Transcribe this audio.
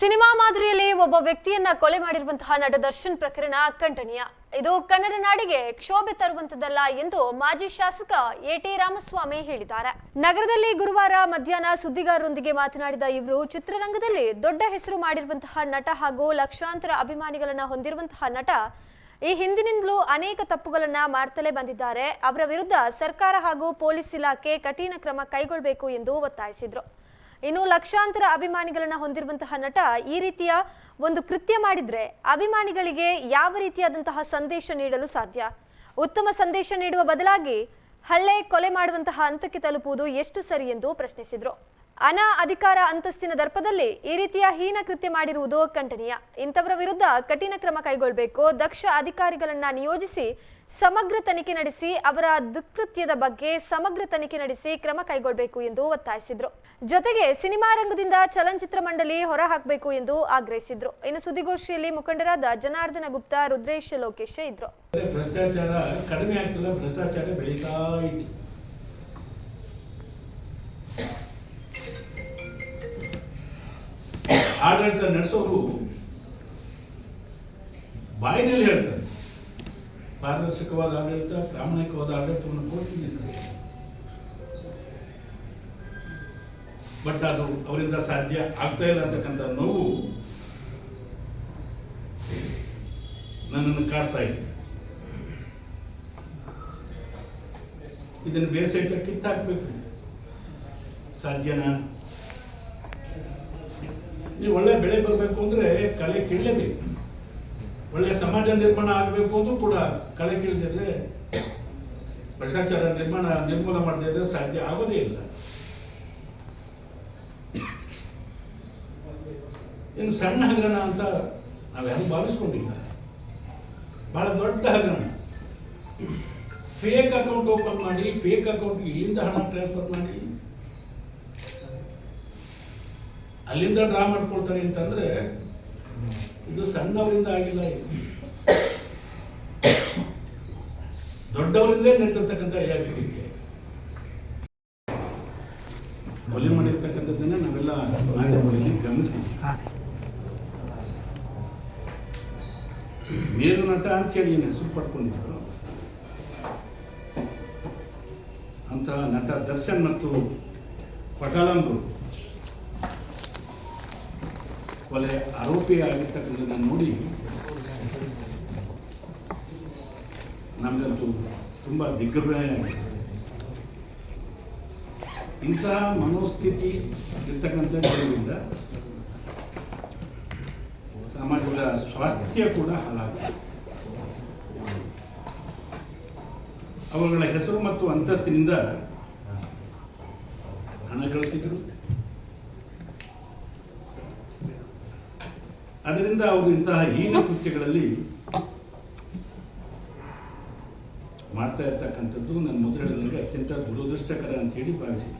Cinema ಮಾದರಿಯಲ್ಲಿ ಒಬ್ಬ ವ್ಯಕ್ತಿಯನ್ನ ಕೊಲೆ ಮಾಡಿರುವಂತಹ ನಟ ದರ್ಶನ್ ಪ್ರಕರಣ ಖಂಡನೀಯ. ಇದು ಕನ್ನಡ ನಾಡಿಗೆ ಕ್ಷೋಭೆ ತರುವಂತದ್ದಲ್ಲ ಎಂದು ಮಾಜಿ ಶಾಸಕ ಎಟಿ ರಾಮಸ್ವಾಮಿ ಹೇಳಿದ್ದಾರೆ. ನಗರದಲ್ಲಿ ಗುರುವಾರ ಮಧ್ಯಾಹ್ನ ಸುದ್ದಿಗಾರರೊಂದಿಗೆ ಮಾತನಾಡಿದ ಇವರು, ಚಿತ್ರರಂಗದಲ್ಲಿ ದೊಡ್ಡ ಹೆಸರು ಮಾಡಿರುವಂತಹ ನಟ ಹಾಗೂ ಲಕ್ಷಾಂತರ ಅಭಿಮಾನಿಗಳನ್ನ ಹೊಂದಿರುವಂತಹ ನಟ ಈ ಹಿಂದಿನಿಂದಲೂ ಅನೇಕ ತಪ್ಪುಗಳನ್ನ ಮಾಡ್ತಲೇ ಬಂದಿದ್ದಾರೆ. ಅವರ ವಿರುದ್ಧ ಸರ್ಕಾರ ಹಾಗೂ ಪೊಲೀಸ್ ಇಲಾಖೆ ಕಠಿಣ ಕ್ರಮ ಕೈಗೊಳ್ಳಬೇಕು ಎಂದು ಒತ್ತಾಯಿಸಿದ್ರು. ಇನ್ನು ಲಕ್ಷಾಂತರ ಅಭಿಮಾನಿಗಳನ್ನ ಹೊಂದಿರುವಂತಹ ನಟ ಈ ರೀತಿಯ ಒಂದು ಕೃತ್ಯ ಮಾಡಿದ್ರೆ ಅಭಿಮಾನಿಗಳಿಗೆ ಯಾವ ರೀತಿಯಾದಂತಹ ಸಂದೇಶ ನೀಡಲು ಸಾಧ್ಯ? ಉತ್ತಮ ಸಂದೇಶ ನೀಡುವ ಬದಲಾಗಿ ಹಲ್ಲೆ ಕೊಲೆ ಮಾಡುವಂತಹ ಹಂತಕ್ಕೆ ತಲುಪುವುದು ಎಷ್ಟು ಸರಿ ಎಂದು ಪ್ರಶ್ನಿಸಿದ್ರು. ಅನಾ ಅಧಿಕಾರ ಅಂತಸ್ತಿನ ದರ್ಪದಲ್ಲಿ ಈ ರೀತಿಯ ಹೀನ ಕೃತ್ಯ ಮಾಡಿರುವುದು ಖಂಡನೀಯ. ಇಂಥವರ ವಿರುದ್ಧ ಕಠಿಣ ಕ್ರಮ ಕೈಗೊಳ್ಳಬೇಕು ದಕ್ಷ ಅಧಿಕಾರಿಗಳನ್ನ ನಿಯೋಜಿಸಿ ಸಮಗ್ರ ತನಿಖೆ ನಡೆಸಿ ಅವರ ದುಷ್ಕೃತ್ಯದ ಬಗ್ಗೆ ಸಮಗ್ರ ತನಿಖೆ ನಡೆಸಿ ಕ್ರಮ ಕೈಗೊಳ್ಳಬೇಕು ಎಂದು ಒತ್ತಾಯಿಸಿದ್ರು. ಜೊತೆಗೆ ಸಿನಿಮಾ ರಂಗದಿಂದ ಚಲನಚಿತ್ರ ಮಂಡಳಿ ಹೊರ ಹಾಕಬೇಕು ಎಂದು ಆಗ್ರಹಿಸಿದ್ರು. ಇನ್ನು ಸುದ್ದಿಗೋಷ್ಠಿಯಲ್ಲಿ ಮುಖಂಡರಾದ ಜನಾರ್ದನ ಗುಪ್ತಾ, ರುದ್ರೇಶ್ ಲೋಕೇಶ್ ಇದ್ರು. ಆಡಳಿತ ನಡೆಸೋರು ಬಾಯಿನಲ್ಲಿ ಹೇಳ್ತಾರೆ. ಪಾರದರ್ಶಕವಾದ ಆಡಳಿತ, ಪ್ರಾಮಾಣಿಕವಾದ ಆಡಳಿತವನ್ನು ಕೊಡ್ತೀನಿ ಬಟ್ ಅದು ಅವರಿಂದ ಸಾಧ್ಯ ಆಗ್ತಾ ಇಲ್ಲ ಅಂತಕ್ಕಂಥ ನೋವು ನನ್ನನ್ನು ಕಾಡ್ತಾ ಇದೆ. ಇದನ್ನು ಬೇಸೈಟ ಕಿತ್ತಾಕ್ಬೇಕು. ಸಾಧ್ಯನಾ? ನೀವು ಒಳ್ಳೆ ಬೆಳೆ ಬರಬೇಕು ಅಂದರೆ ಕಳೆ ಕೀಳಲೇಬೇಕು ಒಳ್ಳೆ ಸಮಾಜ ನಿರ್ಮಾಣ ಆಗಬೇಕು ಅಂದ್ರೂ ಕೂಡ ಕಳೆ ಕೀಳದಿದ್ರೆ ಭ್ರಷ್ಟಾಚಾರ ನಿರ್ಮಾಣ, ನಿರ್ಮೂಲ ಮಾಡದೇ ಇದ್ರೆ ಸಾಧ್ಯ ಆಗೋದೇ ಇಲ್ಲ. ಇನ್ನು ಸಣ್ಣ ಹಗರಣ ಅಂತ ನಾವ್ಯಾರು ಭಾವಿಸ್ಕೊಂಡಿಲ್ಲ. ಬಹಳ ದೊಡ್ಡ ಹಗರಣ. ಫೇಕ್ ಅಕೌಂಟ್ ಓಪನ್ ಮಾಡಿ ಫೇಕ್ ಅಕೌಂಟ್ ಇಲ್ಲಿಂದ ಹಣ ಟ್ರಾನ್ಸ್ಫರ್ ಮಾಡಿ ಅಲ್ಲಿಂದ ಡ್ರಾ ಮಾಡ್ಕೊಳ್ತಾರೆ ಅಂತಂದ್ರೆ ಇದು ಸಣ್ಣವರಿಂದ ಆಗಿಲ್ಲ ದೊಡ್ಡವರಿಂದ ದೊಡ್ಡವರಿಂದಲೇ ನಡೆದಿರ್ತಕ್ಕಂಥ ಯಾಕೆ ಕೊಲೆ ಮಾಡಿರ್ತಕ್ಕಂಥದ್ದನ್ನ ನಾವೆಲ್ಲ ನಾಯಕರಲ್ಲಿ ಗಮನಿಸಿ. ಮೇರು ನಟ ಅಂತೇಳಿ ಏನು ಹೆಸರು ಪಡ್ಕೊಂಡಿದ್ರು? ಅಂತಹ ನಟ ದರ್ಶನ್ ಮತ್ತು ಪಟಾಳಂಗಳು ಕೊಲೆ ಆರೋಪಿ ಆಗಿರ್ತಕ್ಕಂಥದ್ದನ್ನು ನೋಡಿ ನಮಗಂತೂ ತುಂಬ ದಿಗ್ಭ್ರಮೆ ಇಂತಹ ಮನೋಸ್ಥಿತಿ ಇರ್ತಕ್ಕಂಥ ಜನರಿಂದ ಸಮಾಜದ ಸ್ವಾಸ್ಥ್ಯ ಕೂಡ ಹಾಳಾಗುತ್ತೆ. ಅವುಗಳ ಹೆಸರು ಮತ್ತು ಅಂತಸ್ತಿನಿಂದ ಹಣ ಗಳಿಸಿದರು ಅದರಿಂದ ಅವರು ಇಂತಹ ಹೀನ ಕೃತ್ಯಗಳಲ್ಲಿ ಮಾಡ್ತಾ ಇರ್ತಕ್ಕಂಥದ್ದು ನನ್ನ ಮೊದಲು ನನಗೆ ಅತ್ಯಂತ ದುರದೃಷ್ಟಕರ ಅಂತ ಹೇಳಿ ಭಾವಿಸಿದೆ